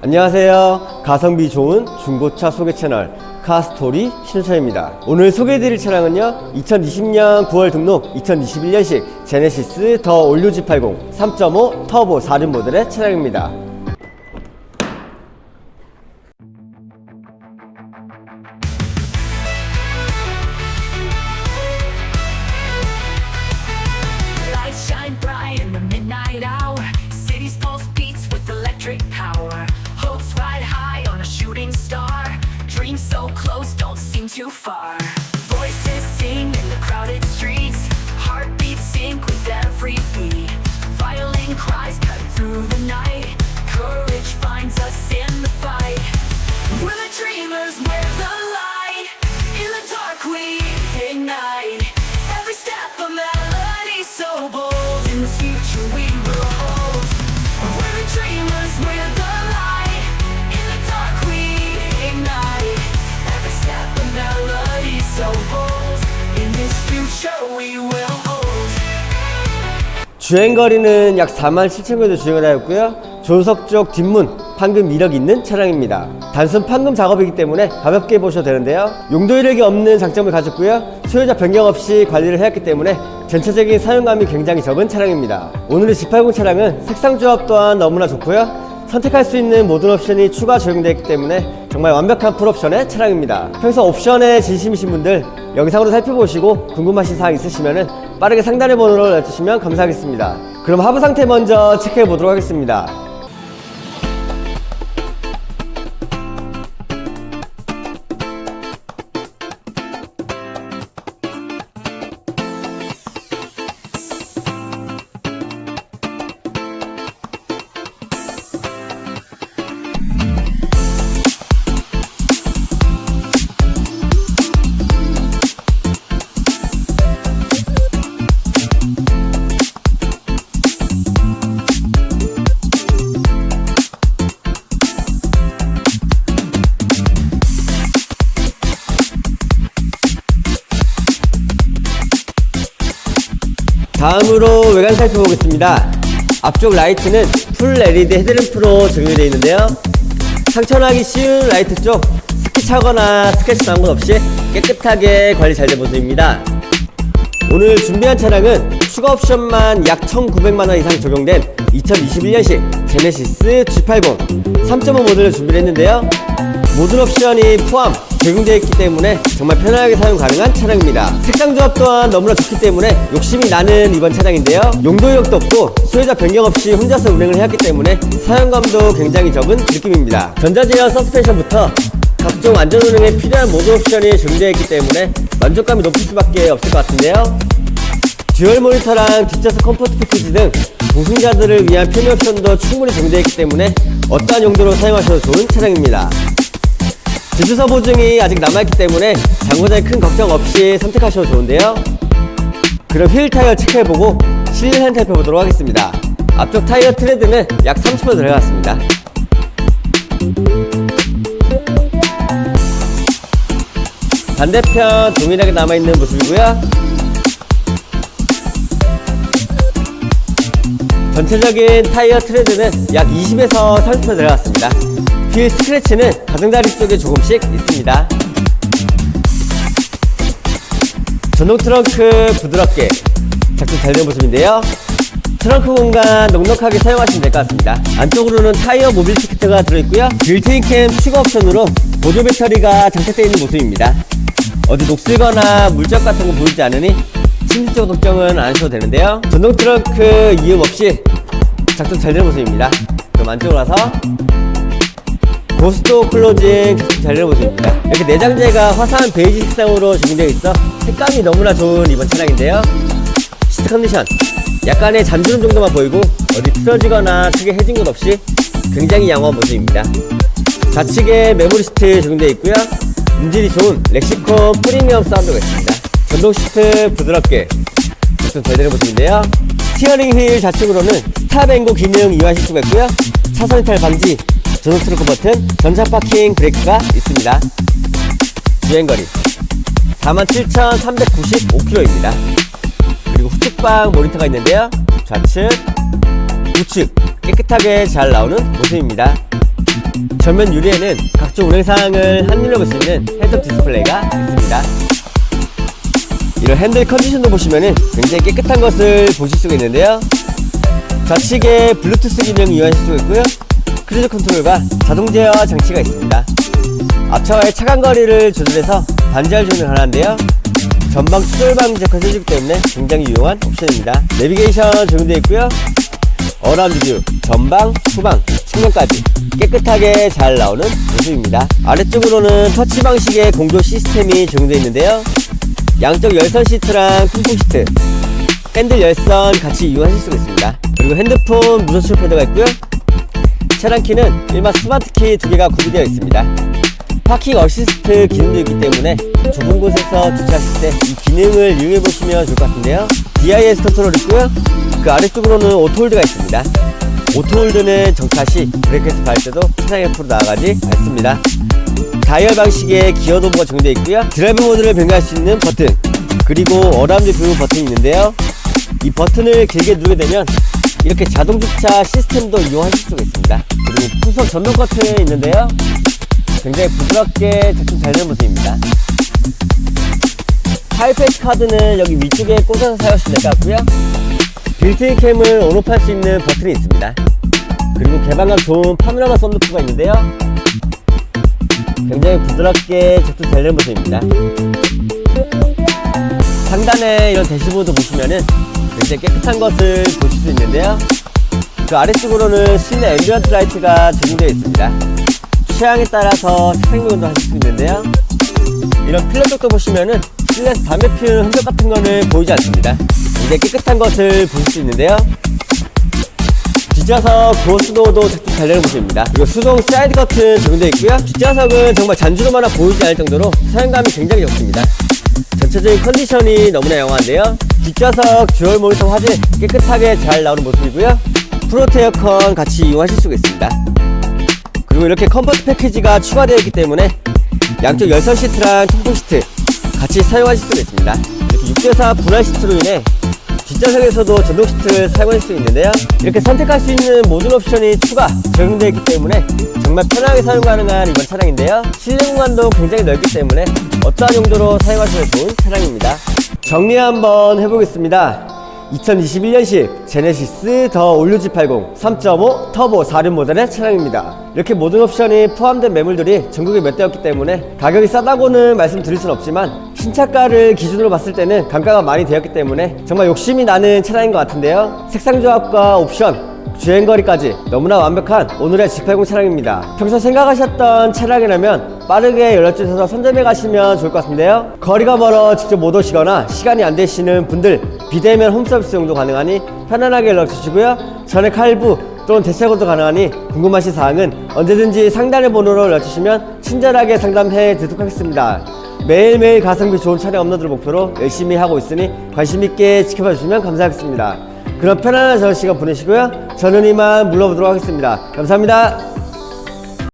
안녕하세요. 가성비 좋은 중고차 소개 채널 카스토리 신우차입니다. 오늘 소개해드릴 차량은요. 2020년 9월 등록 2021년식 제네시스 더 올류 G80 3.5 터보 4륜 모델의 차량입니다. 주행거리는 약 4만 7천 km 주행을 하였고요. 조석 쪽 뒷문 판금 이력이 있는 차량입니다. 단순 판금 작업이기 때문에 가볍게 보셔도 되는데요. 용도 이력이 없는 장점을 가졌고요. 소유자 변경 없이 관리를 해왔기 때문에 전체적인 사용감이 굉장히 적은 차량입니다. 오늘의 G80 차량은 색상 조합 또한 너무나 좋고요. 선택할 수 있는 모든 옵션이 추가 적용되어 있기 때문에 정말 완벽한 풀옵션의 차량입니다. 평소 옵션에 진심이신 분들 영상으로 살펴보시고 궁금하신 사항 있으시면 빠르게 상단의 번호를 알려주시면 감사하겠습니다. 그럼 하부 상태 먼저 체크해 보도록 하겠습니다. 다음으로 외관 살펴보겠습니다. 앞쪽 라이트는 풀 LED 헤드램프로 적용이 되어 있는데요. 상처나기 쉬운 라이트 쪽 스키 차거나 스크래치 나온 것 없이 깨끗하게 관리 잘 된 모습입니다. 오늘 준비한 차량은 추가 옵션만 약 1,900만원 이상 적용된 2021년식 제네시스 G80 3.5 모델을 준비를 했는데요. 모든 옵션이 포함 적용되어 있기 때문에 정말 편하게 사용 가능한 차량입니다. 색상 조합 또한 너무나 좋기 때문에 욕심이 나는 이번 차량인데요. 용도 이력도 없고 소유자 변경 없이 혼자서 운행을 해왔기 때문에 사용감도 굉장히 적은 느낌입니다. 전자제어 서스펜션부터 각종 안전 운행에 필요한 모든 옵션이 적용되어 있기 때문에 만족감이 높을 수밖에 없을 것 같은데요. 듀얼 모니터랑 뒷좌석 컴포트 패키지 등 동승자들을 위한 편의 옵션도 충분히 적용되어 있기 때문에 어떠한 용도로 사용하셔도 좋은 차량입니다. 제주서 보증이 아직 남아있기 때문에 장고장에 큰 걱정 없이 선택하셔도 좋은데요. 그럼 휠 타이어 체크해보고 실내 살펴보도록 하겠습니다. 앞쪽 타이어 트레드는 약 30% 들어갔습니다. 반대편 동일하게 남아있는 모습이고요. 전체적인 타이어 트레드는 약 20에서 30% 들어갔습니다. 휠 스크래치는 가장자리 쪽에 조금씩 있습니다. 전동 트렁크 부드럽게 작동 잘된 모습인데요. 트렁크 공간 넉넉하게 사용하시면 될 것 같습니다. 안쪽으로는 타이어 모빌티 키트가 들어있고요. 빌트인 캠 추가 옵션으로 보조 배터리가 장착되어 있는 모습입니다. 어디 녹슬거나 물적 같은 거 보이지 않으니 심리적 걱정은 안 하셔도 되는데요. 전동 트렁크 이음 없이 작동 잘 되는 모습입니다. 그럼 안쪽으로 와서 고스트 클로징 되는 모습입니다. 이렇게 내장재가 화사한 베이지 색상으로 적용되어 있어 색감이 너무나 좋은 이번 차량인데요. 시트 컨디션 약간의 잔주름 정도만 보이고 어디 틀어지거나 크게 해진 것 없이 굉장히 양호한 모습입니다. 좌측에 메모리 시트 적용되어 있고요. 음질이 좋은 렉시콘 프리미엄 사운드가 있습니다. 전동 시트 부드럽게 잘 되는 모습인데요. 스티어링 휠 좌측으로는 스탑 앤고 기능 이용하실 수가 있고요. 차선 이탈 방지, 전동 트렁크 버튼, 전차 파킹 브레이크가 있습니다. 주행거리 47,395km입니다. 그리고 후측방 모니터가 있는데요. 좌측, 우측 깨끗하게 잘 나오는 모습입니다. 전면 유리에는 각종 운행 사항을 한눈에 볼 수 있는 헤드업 디스플레이가 있습니다. 이런 핸들 컨디션도 보시면은 굉장히 깨끗한 것을 보실 수가 있는데요. 좌측에 블루투스 기능 이용하실 수가 있고요. 크루즈 컨트롤과 자동 제어 장치가 있습니다. 앞차와의 차간 거리를 조절해서 반지할 조정이 가능한데요. 전방 추돌 방지 역할을 해주기 때문에 굉장히 유용한 옵션입니다. 내비게이션 적용되어 있고요. 어라운드 뷰, 전방, 후방, 측면까지 깨끗하게 잘 나오는 모습입니다. 아래쪽으로는 터치 방식의 공조 시스템이 적용되어 있는데요. 양쪽 열선 시트랑 통풍 시트, 핸들 열선 같이 이용하실 수가 있습니다. 그리고 핸드폰 무선 출력 패드가 있고요. 차량 키는 일반 스마트 키 두 개가 구비되어 있습니다. 파킹 어시스트 기능도 있기 때문에 좁은 곳에서 주차하실 때 이 기능을 이용해 보시면 좋을 것 같은데요. DIS 컨트롤 있고요. 그 아래쪽으로는 오토홀드가 있습니다. 오토홀드는 정차 시 브레이크에서 갈 때도 차량 옆으로 나아가지 않습니다. 다이얼 방식의 기어 도구가 적용되어 있고요. 드라이브 모드를 변경할 수 있는 버튼 그리고 어라운드 뷰 버튼이 있는데요. 이 버튼을 길게 누르게 되면 이렇게 자동 주차 시스템도 이용하실 수가 있습니다. 그리고 후석 전동 커튼이 있는데요. 굉장히 부드럽게 작동 잘 되는 모습입니다. 하이패스 카드는 여기 위쪽에 꽂아서 사용하시면 될 것 같고요. 빌트인 캠을 온오프할 수 있는 버튼이 있습니다. 그리고 개방감 좋은 파노라마 썬루프가 있는데요. 굉장히 부드럽게 작동 잘 되는 모습입니다. 상단에 이런 대시보드 보시면은 굉장히 깨끗한 것을 보실 수 있는데요. 그 아래쪽으로는 실내 앰비언트 라이트가 적용되어 있습니다. 취향에 따라서 색상 변경도 하실 수 있는데요. 이런 필러 쪽도 보시면은 실내에서 담배 피우는 흔적 같은 거는 보이지 않습니다. 굉장히 깨끗한 것을 보실 수 있는데요. 뒷좌석 고스도도 작동 잘 되는 모습입니다. 그리고 수동 사이드 커튼 적용되어 있고요. 뒷좌석은 정말 잔주로만 하 보이지 않을 정도로 사용감이 굉장히 좋습니다. 전체적인 컨디션이 너무나 영화인데요. 뒷좌석 듀얼 모니터 화질 깨끗하게 잘 나오는 모습이고요. 프로테 에어컨 같이 이용하실 수가 있습니다. 그리고 이렇게 컴포트 패키지가 추가되어 있기 때문에 양쪽 열선 시트랑 통풍 시트 같이 사용하실 수가 있습니다. 이렇게 6대4 분할 시트로 인해 뒷좌석에서도 전동 시트를 사용할 수 있는데요. 이렇게 선택할 수 있는 모든 옵션이 추가 적용되어 있기 때문에 정말 편하게 사용 가능한 이번 차량인데요. 실내 공간도 굉장히 넓기 때문에 어떠한 용도로 사용하셔도 좋은 차량입니다. 정리 한번 해보겠습니다. 2021년식 제네시스 더 올류 G80 3.5 터보 4륜 모델의 차량입니다. 이렇게 모든 옵션이 포함된 매물들이 전국에 몇 대였기 때문에 가격이 싸다고는 말씀드릴 순 없지만 신차가를 기준으로 봤을 때는 단가가 많이 되었기 때문에 정말 욕심이 나는 차량인 것 같은데요. 색상 조합과 옵션 주행거리까지 너무나 완벽한 오늘의 G80 차량입니다. 평소 생각하셨던 차량이라면 빠르게 연락 주셔서 선점해 가시면 좋을 것 같은데요. 거리가 멀어 직접 못 오시거나 시간이 안 되시는 분들 비대면 홈서비스 용도 가능하니 편안하게 연락 주시고요. 전액 할부 또는 대체고도 가능하니 궁금하신 사항은 언제든지 상단의 번호로 연락 주시면 친절하게 상담해 드리도록 하겠습니다. 매일매일 가성비 좋은 차량 업로드를 목표로 열심히 하고 있으니 관심 있게 지켜봐 주시면 감사하겠습니다. 그럼 편안한 저녁 시간 보내시고요. 저는 이만 물러보도록 하겠습니다. 감사합니다.